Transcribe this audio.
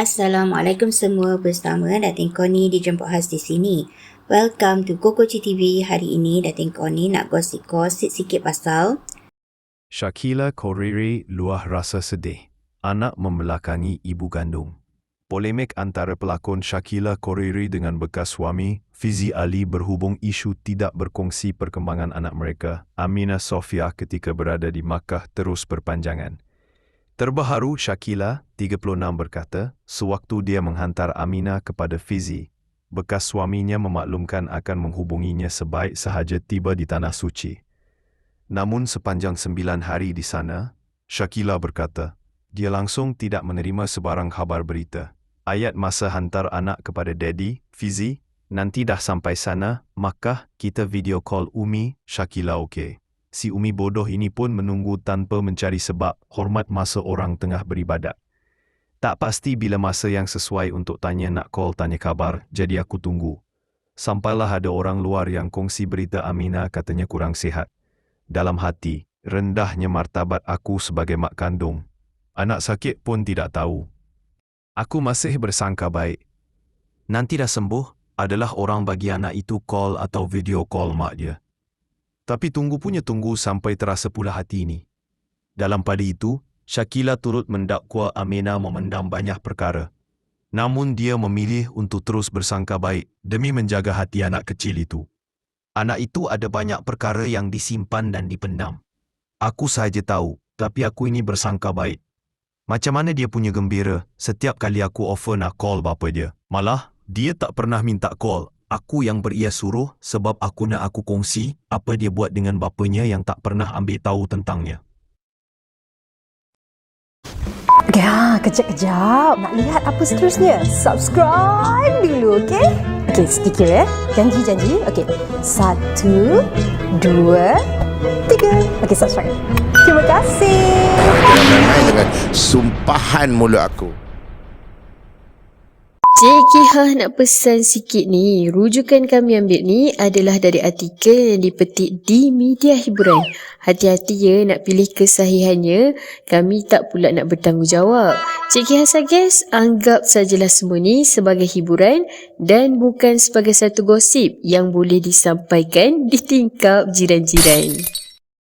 Assalamualaikum semua bersama Datin Koni dijemput khas di sini. Welcome to Kokoci TV. Hari ini Datin Koni nak gosip-gosip sikit pasal Shakila Koriri luah rasa sedih. Anak membelakangi ibu kandung. Polemik antara pelakon Shakila Koriri dengan bekas suami, Fizi Ali berhubung isu tidak berkongsi perkembangan anak mereka, Amina Sofia ketika berada di Makkah terus berpanjangan. Terbaharu Shakila, 36 berkata, sewaktu dia menghantar Amina kepada Fizi, bekas suaminya memaklumkan akan menghubunginya sebaik sahaja tiba di Tanah Suci. Namun sepanjang sembilan hari di sana, Shakila berkata, dia langsung tidak menerima sebarang khabar berita. Ayat masa hantar anak kepada Daddy, Fizi, nanti dah sampai sana, Makkah, kita video call Umi, Shakila okey. Si Umi bodoh ini pun menunggu tanpa mencari sebab hormat masa orang tengah beribadat. Tak pasti bila masa yang sesuai untuk tanya nak call tanya kabar, jadi aku tunggu. Sampailah ada orang luar yang kongsi berita Amina katanya kurang sihat. Dalam hati, rendahnya martabat aku sebagai mak kandung. Anak sakit pun tidak tahu. Aku masih bersangka baik. Nanti dah sembuh, adalah orang bagi anak itu call atau video call mak dia. Tapi tunggu punya tunggu sampai terasa pula hati ini. Dalam pada itu, Shakila turut mendakwa Amina memendam banyak perkara. Namun dia memilih untuk terus bersangka baik demi menjaga hati anak kecil itu. Anak itu ada banyak perkara yang disimpan dan dipendam. Aku sahaja tahu, tapi aku ini bersangka baik. Macam mana dia punya gembira setiap kali aku offer nak call bapa dia. Malah, dia tak pernah minta call. Aku yang beria suruh sebab aku nak aku kongsi apa dia buat dengan bapanya yang tak pernah ambil tahu tentangnya. Ya, kejap-kejap. Nak lihat apa seterusnya? Subscribe dulu, okey? Okey, sedikit ya. Janji-janji. Okey. Satu, dua, tiga. Okey, subscribe. Terima kasih. Dengan sumpahan mulut aku. Cik Kihah nak pesan sikit ni. Rujukan kami ambil ni adalah dari artikel yang dipetik di media hiburan. Hati-hati ya nak pilih kesahihannya. Kami tak pula nak bertanggungjawab. Cik Kihah suggest anggap sajalah semua ni sebagai hiburan dan bukan sebagai satu gosip yang boleh disampaikan di tingkap jiran-jiran.